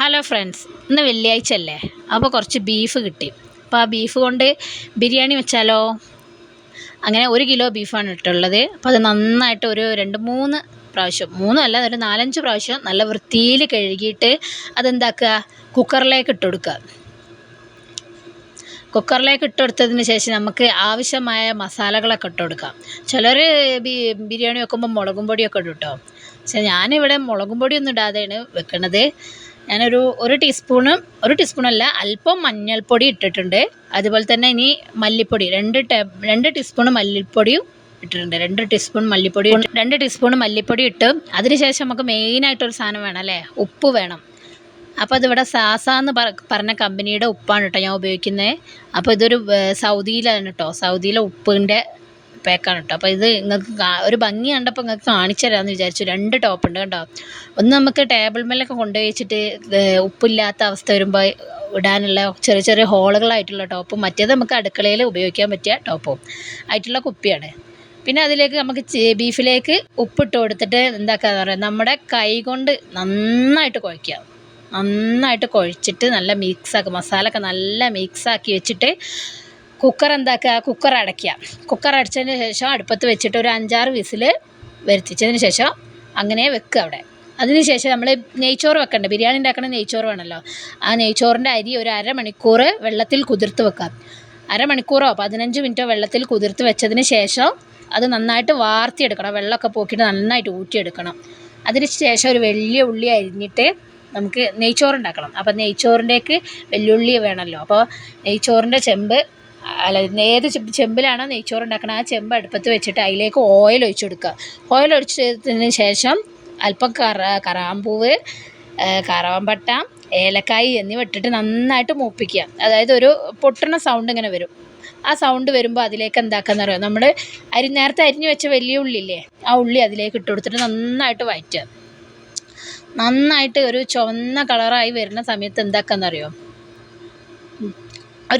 Hello friends ഇന്ന് വെള്ളിയാഴ്ച അല്ലേ? അപ്പോൾ കുറച്ച് ബീഫ് കിട്ടി. അപ്പോൾ ആ ബീഫ് കൊണ്ട് ബിരിയാണി വെച്ചാലോ? അങ്ങനെ ഒരു കിലോ ബീഫാണ് ഇട്ടുള്ളത്. അപ്പോൾ അത് നന്നായിട്ട് ഒരു രണ്ട് മൂന്ന് പ്രാവശ്യം മൂന്നല്ല ഒരു നാലഞ്ച് പ്രാവശ്യം നല്ല വൃത്തിയിൽ കഴുകിയിട്ട് അതെന്താക്കുക? കുക്കറിലേക്ക് ഇട്ട് കൊടുക്കുക. കുക്കറിലേക്ക് ഇട്ട് കൊടുത്തതിന് ശേഷം നമുക്ക് ആവശ്യമായ മസാലകളൊക്കെ ഇട്ട് കൊടുക്കാം. ചിലർ ബിരിയാണി വെക്കുമ്പോൾ മുളകും പൊടിയൊക്കെ ഇടും കേട്ടോ. പക്ഷേ ഞാനിവിടെ മുളകും പൊടിയൊന്നും ഇടാതെയാണ് വെക്കണത്. ഞാനൊരു ഒരു ടീസ്പൂണ് ഒരു ടീസ്പൂണല്ല അല്പം മഞ്ഞൾപ്പൊടി ഇട്ടിട്ടുണ്ട്. അതുപോലെ തന്നെ ഇനി മല്ലിപ്പൊടി രണ്ട് ടേ രണ്ട് ടീസ്പൂൺ മല്ലിപ്പൊടിയും ഇട്ടിട്ടുണ്ട്. രണ്ട് ടീസ്പൂൺ മല്ലിപ്പൊടി രണ്ട് ടീസ്പൂൺ മല്ലിപ്പൊടി ഇട്ട് അതിനുശേഷം നമുക്ക് മെയിനായിട്ടൊരു സാധനം വേണം അല്ലേ? ഉപ്പ് വേണം. അപ്പോൾ അതിവിടെ സാസ എന്ന് പറഞ്ഞ കമ്പനിയുടെ ഉപ്പാണ് കേട്ടോ ഞാൻ ഉപയോഗിക്കുന്നത്. അപ്പോൾ ഇതൊരു സൗദിയിലാണ് കേട്ടോ. സൗദിയിലെ ഉപ്പിന്റെ പാക്കാണ് കേട്ടോ അപ്പോൾ ഇത് നിങ്ങൾക്ക് ഒരു ഭംഗി കണ്ടപ്പോൾ നിങ്ങൾക്ക് കാണിച്ചു തരാമെന്ന് വിചാരിച്ചു. രണ്ട് ടോപ്പ് ഉണ്ട് കേട്ടോ ഒന്ന് നമുക്ക് ടേബിൾ മേലൊക്കെ കൊണ്ടുപോയി വെച്ചിട്ട് ഉപ്പില്ലാത്ത അവസ്ഥ വരുമ്പോൾ ഇടാനുള്ള ചെറിയ ചെറിയ ഹോളുകളായിട്ടുള്ള ടോപ്പും മറ്റേത് നമുക്ക് അടുക്കളയിൽ ഉപയോഗിക്കാൻ പറ്റിയ ടോപ്പും ആയിട്ടുള്ള കുപ്പിയാണ്. പിന്നെ അതിലേക്ക് നമുക്ക് ബീഫിലേക്ക് ഉപ്പിട്ട് കൊടുത്തിട്ട് എന്താക്കാന്ന് പറയുക നമ്മുടെ കൈ കൊണ്ട് നന്നായിട്ട് കുഴയ്ക്കുക. നന്നായിട്ട് കുഴച്ചിട്ട് നല്ല മിക്സാക്കുക മസാലയൊക്കെ നല്ല മിക്സാക്കി വെച്ചിട്ട് കുക്കർ എന്താക്കുക? കുക്കർ അടയ്ക്കുക. കുക്കർ അടച്ചതിന് ശേഷം അടുപ്പത്ത് വെച്ചിട്ട് ഒരു അഞ്ചാറ് വിസിൽ വരുത്തിച്ചതിന് ശേഷം അങ്ങനെ വെക്കുക അവിടെ. അതിന് ശേഷം നമ്മൾ നെയ്ച്ചോറ് വെക്കണ്ടേ? ബിരിയാണി ഉണ്ടാക്കണ നെയ്ച്ചോറ് വേണമല്ലോ. ആ നെയ്ച്ചോറിന്റെ അരി ഒരു അരമണിക്കൂർ വെള്ളത്തിൽ കുതിർത്ത് വെക്കാം അരമണിക്കൂറോ പതിനഞ്ച് മിനിറ്റോ വെള്ളത്തിൽ കുതിർത്ത് വെച്ചതിന് ശേഷം അത് നന്നായിട്ട് വാർത്തിയെടുക്കണം. വെള്ളമൊക്കെ പോക്കിയിട്ട് നന്നായിട്ട് ഊറ്റിയെടുക്കണം. അതിന് ശേഷം ഒരു വലിയ ഉള്ളി അരിഞ്ഞിട്ട് നമുക്ക് നെയ്ച്ചോറ് ഉണ്ടാക്കണം. അപ്പോൾ നെയ്ച്ചോറിന്റെക്ക് വെല്ലുള്ളി വേണമല്ലോ. അപ്പോൾ നെയ്ച്ചോറിന്റെ ചെമ്പ് അല്ല ഏത് ചെമ്പിലാണോ നെയ്ച്ചോറ് ഉണ്ടാക്കണം ആ ചെമ്പ് അടുപ്പത്ത് വെച്ചിട്ട് അതിലേക്ക് ഓയിൽ ഒഴിച്ചു കൊടുക്കുക ഓയിൽ ഒഴിച്ചതിന് ശേഷം അല്പം കറ കറാമ്പൂവ് കറവമ്പട്ട ഏലക്കായി എന്നിവ ഇട്ടിട്ട് നന്നായിട്ട് മൂപ്പിക്കുക. അതായത് ഒരു പൊട്ടണ സൗണ്ട് ഇങ്ങനെ വരും. ആ സൗണ്ട് വരുമ്പോൾ അതിലേക്ക് എന്താക്കാന്ന് അറിയാം? നമ്മൾ അരി നേരത്തെ അരിഞ്ഞു വെച്ച വലിയ ഉള്ളില്ലേ ആ ഉള്ളി അതിലേക്ക് ഇട്ട് കൊടുത്തിട്ട് നന്നായിട്ട് വഴറ്റുക. നന്നായിട്ട് ഒരു ചുവന്ന കളറായി വരുന്ന സമയത്ത് എന്താക്കാന്നറിയോ ഒരു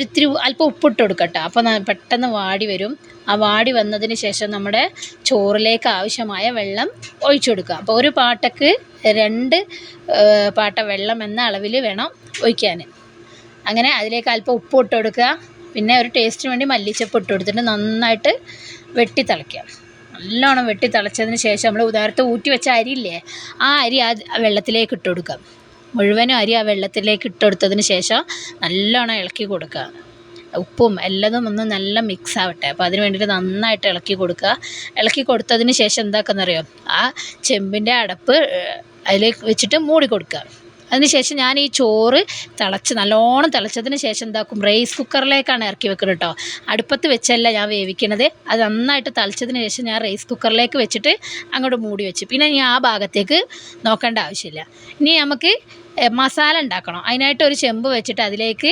ഇത്തിരി അല്പം ഉപ്പിട്ട് കൊടുക്കട്ടെ. അപ്പോൾ പെട്ടെന്ന് വാടി വരും. ആ വാടി വന്നതിന് ശേഷം നമ്മുടെ ചോറിലേക്ക് ആവശ്യമായ വെള്ളം ഒഴിച്ചു കൊടുക്കുക. അപ്പോൾ ഒരു പാട്ടക്ക് രണ്ട് പാട്ട വെള്ളം എന്ന അളവിൽ വേണം ഒഴിക്കാൻ അങ്ങനെ അതിലേക്ക് അല്പം ഉപ്പ് ഇട്ട് കൊടുക്കുക. പിന്നെ ഒരു ടേസ്റ്റിന് വേണ്ടി മല്ലിച്ചപ്പ് ഇട്ട് കൊടുത്തിട്ട് നന്നായിട്ട് വെട്ടി തിളയ്ക്കുക. നല്ലോണം വെട്ടി തിളച്ചതിന് ശേഷം നമ്മൾ ഉദാഹരണത്തെ ഊറ്റി വെച്ച അരിയില്ലേ ആ അരി ആ വെള്ളത്തിലേക്ക് ഇട്ട് കൊടുക്കുക. മുഴുവനും അരി ആ വെള്ളത്തിലേക്ക് ഇട്ടെടുത്തതിന് ശേഷം നല്ലോണം ഇളക്കി കൊടുക്കുക. ഉപ്പും എല്ലതും ഒന്ന് നല്ല മിക്സ് ആവട്ടെ. അപ്പോൾ അതിന് വേണ്ടിയിട്ട് നന്നായിട്ട് ഇളക്കി കൊടുക്കുക. ഇളക്കി കൊടുത്തതിന് ശേഷം എന്താക്കുന്നറിയോ? ആ ചെമ്പിന്റെ അടപ്പ് അതിലേക്ക് വെച്ചിട്ട് മൂടി കൊടുക്കുക. അതിനുശേഷം ഞാൻ ഈ ചോറ് തിളച്ച് നല്ലോണം തിളച്ചതിന് ശേഷം എന്താക്കും റൈസ് കുക്കറിലേക്കാണ് ഇറക്കി വെക്കുന്നത് കേട്ടോ അടുപ്പത്ത് വെച്ചല്ല ഞാൻ വേവിക്കണത്. അത് നന്നായിട്ട് തിളച്ചതിന് ശേഷം ഞാൻ റൈസ് കുക്കറിലേക്ക് വെച്ചിട്ട് അങ്ങോട്ട് മൂടി വെച്ച്. പിന്നെ ഇനി ആ ഭാഗത്തേക്ക് നോക്കേണ്ട ആവശ്യമില്ല. ഇനി നമുക്ക് മസാല ഉണ്ടാക്കണം. അതിനായിട്ട് ഒരു ചെമ്പ് വെച്ചിട്ട് അതിലേക്ക്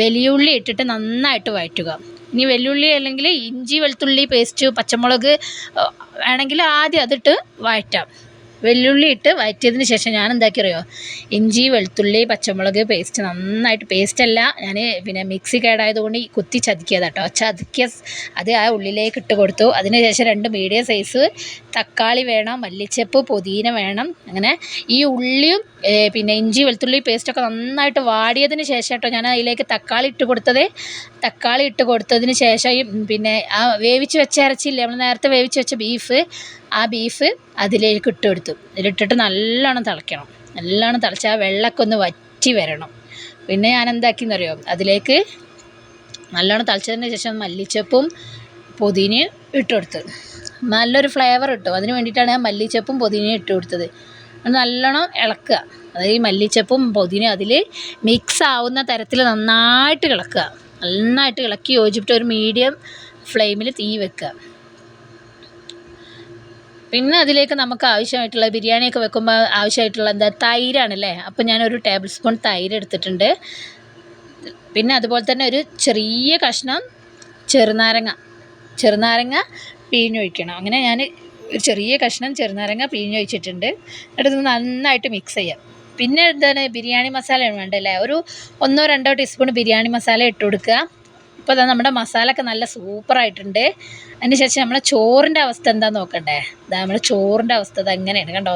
വലിയുള്ളി ഇട്ടിട്ട് നന്നായിട്ട് വഴറ്റുക. ഇനി വെല്ലുള്ളി അല്ലെങ്കിൽ ഇഞ്ചി വെളുത്തുള്ളി പേസ്റ്റ് പച്ചമുളക് വേണമെങ്കിൽ ആദ്യം അതിട്ട് വഴറ്റാം. വെല്ലുള്ളി ഇട്ട് വഴറ്റിയതിന് ശേഷം ഞാൻ എന്താക്കി അറിയോ ഇഞ്ചി വെളുത്തുള്ളി പച്ചമുളക് പേസ്റ്റ് നന്നായിട്ട് പേസ്റ്റല്ല ഞാൻ പിന്നെ മിക്സി കേടായതുകൊണ്ട് കുത്തി ചതുക്കിയതാണ് കേട്ടോ ചതുക്കിയ അത് ആ ഉള്ളിലേക്ക് ഇട്ട് കൊടുത്തു. അതിന് ശേഷം രണ്ട് മീഡിയം സൈസ് തക്കാളി വേണം മല്ലിച്ചപ്പ് പുതിന വേണം. അങ്ങനെ ഈ ഉള്ളിയും പിന്നെ ഇഞ്ചി വെളുത്തുള്ളി പേസ്റ്റൊക്കെ നന്നായിട്ട് വാടിയതിന് ശേഷം കേട്ടോ ഞാൻ അതിലേക്ക് തക്കാളി ഇട്ട് കൊടുത്തത്. തക്കാളി ഇട്ട് കൊടുത്തതിന് ശേഷം പിന്നെ ആ വേവിച്ച് വെച്ച ഇറച്ചിയില്ലേ നമ്മൾ നേരത്തെ വേവിച്ച് വെച്ച ബീഫ് ആ ബീഫ് അതിലേക്ക് ഇട്ട് കൊടുത്തു. അതിലിട്ടിട്ട് നല്ലോണം തിളയ്ക്കണം. നല്ലോണം തിളച്ച് ആ വെള്ളമൊക്കെ ഒന്ന് വറ്റി വരണം. പിന്നെ ഞാൻ എന്താക്കിയെന്നറിയോ? അതിലേക്ക് നല്ലോണം തിളച്ചതിന് ശേഷം മല്ലിച്ചപ്പും പുതിനയും ഇട്ട് കൊടുത്തു. നല്ലൊരു ഫ്ലേവർ കിട്ടും. അതിന് വേണ്ടിയിട്ടാണ് ഞാൻ മല്ലിച്ചപ്പും പുതിനയും ഇട്ട് കൊടുത്തത്. നല്ലോണം ഇളക്കുക. അതായത് മല്ലിച്ചപ്പും പുതിനയും അതിൽ മിക്സ് ആവുന്ന തരത്തിൽ നന്നായിട്ട് ഇളക്കുക. നന്നായിട്ട് ഇളക്കി യോജിപ്പിട്ട് ഒരു മീഡിയം ഫ്ലെയിമിൽ തീ വെക്കുക. പിന്നെ അതിലേക്ക് നമുക്ക് ആവശ്യമായിട്ടുള്ള ബിരിയാണിയൊക്കെ വെക്കുമ്പോൾ ആവശ്യമായിട്ടുള്ള എന്താ തൈരാണല്ലേ? അപ്പോൾ ഞാനൊരു ടേബിൾ സ്പൂൺ തൈര് എടുത്തിട്ടുണ്ട്. പിന്നെ അതുപോലെ തന്നെ ഒരു ചെറിയ കഷ്ണം ചെറുനാരങ്ങ. ചെറുനാരങ്ങ പിഴിഞ്ഞൊഴിക്കണം അങ്ങനെ ഞാൻ ഒരു ചെറിയ കഷ്ണം ചെറുനാരങ്ങ പിഴിഞ്ഞൊഴിച്ചിട്ടുണ്ട് എന്നിട്ട് നന്നായിട്ട് മിക്സ് ചെയ്യാം. പിന്നെ എന്താണ് ബിരിയാണി മസാല വേണ്ടല്ലേ? ഒരു ഒന്നോ രണ്ടോ ടീസ്പൂൺ ബിരിയാണി മസാല ഇട്ട് കൊടുക്കുക. അപ്പോൾ ഇതാ നമ്മുടെ മസാല ഒക്കെ നല്ല സൂപ്പറായിട്ടുണ്ട്. അതിന് ശേഷം നമ്മളെ ചോറിന്റെ അവസ്ഥ എന്താ നോക്കണ്ടേ? ഇതാ നമ്മുടെ ചോറിന്റെ അവസ്ഥ ഇത് എങ്ങനെയാണ് കണ്ടോ?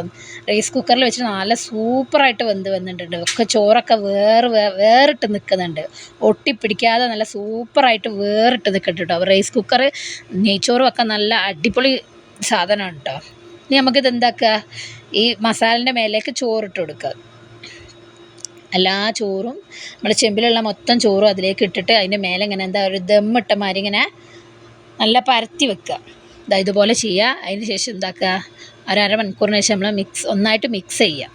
റൈസ് കുക്കറിൽ വെച്ച് നല്ല സൂപ്പറായിട്ട് വെന്ത് വന്നിട്ടുണ്ട്. ഒക്കെ ചോറൊക്കെ വേറെ വേറിട്ട് നിൽക്കുന്നുണ്ട് ഒട്ടിപ്പിടിക്കാതെ നല്ല സൂപ്പറായിട്ട് വേറിട്ട് നിൽക്കുന്നുണ്ട് കേട്ടോ റൈസ് കുക്കർ നെയ്ച്ചോറും ഒക്കെ നല്ല അടിപൊളി സാധനമാണ് കേട്ടോ ഇനി നമുക്കിത് എന്താക്കുക ഈ മസാലിന്റെ മേലേക്ക് ചോറിട്ട് കൊടുക്കുക. എല്ലാ ചോറും നമ്മുടെ ചെമ്പിലുള്ള മൊത്തം ചോറും അതിലേക്ക് ഇട്ടിട്ട് അതിന്റെ മേലെ ഇങ്ങനെ എന്താ ഒരു ദമ്മിട്ട മാതിരി ഇങ്ങനെ നല്ല പരത്തി വെക്കുക. ഇതാ ഇതുപോലെ ചെയ്യുക. അതിന് ശേഷം എന്താക്കുക? ഒരു അരമണിക്കൂറിന് ശേഷം നമ്മൾ മിക്സ് ഒന്നായിട്ട് മിക്സ് ചെയ്യുക.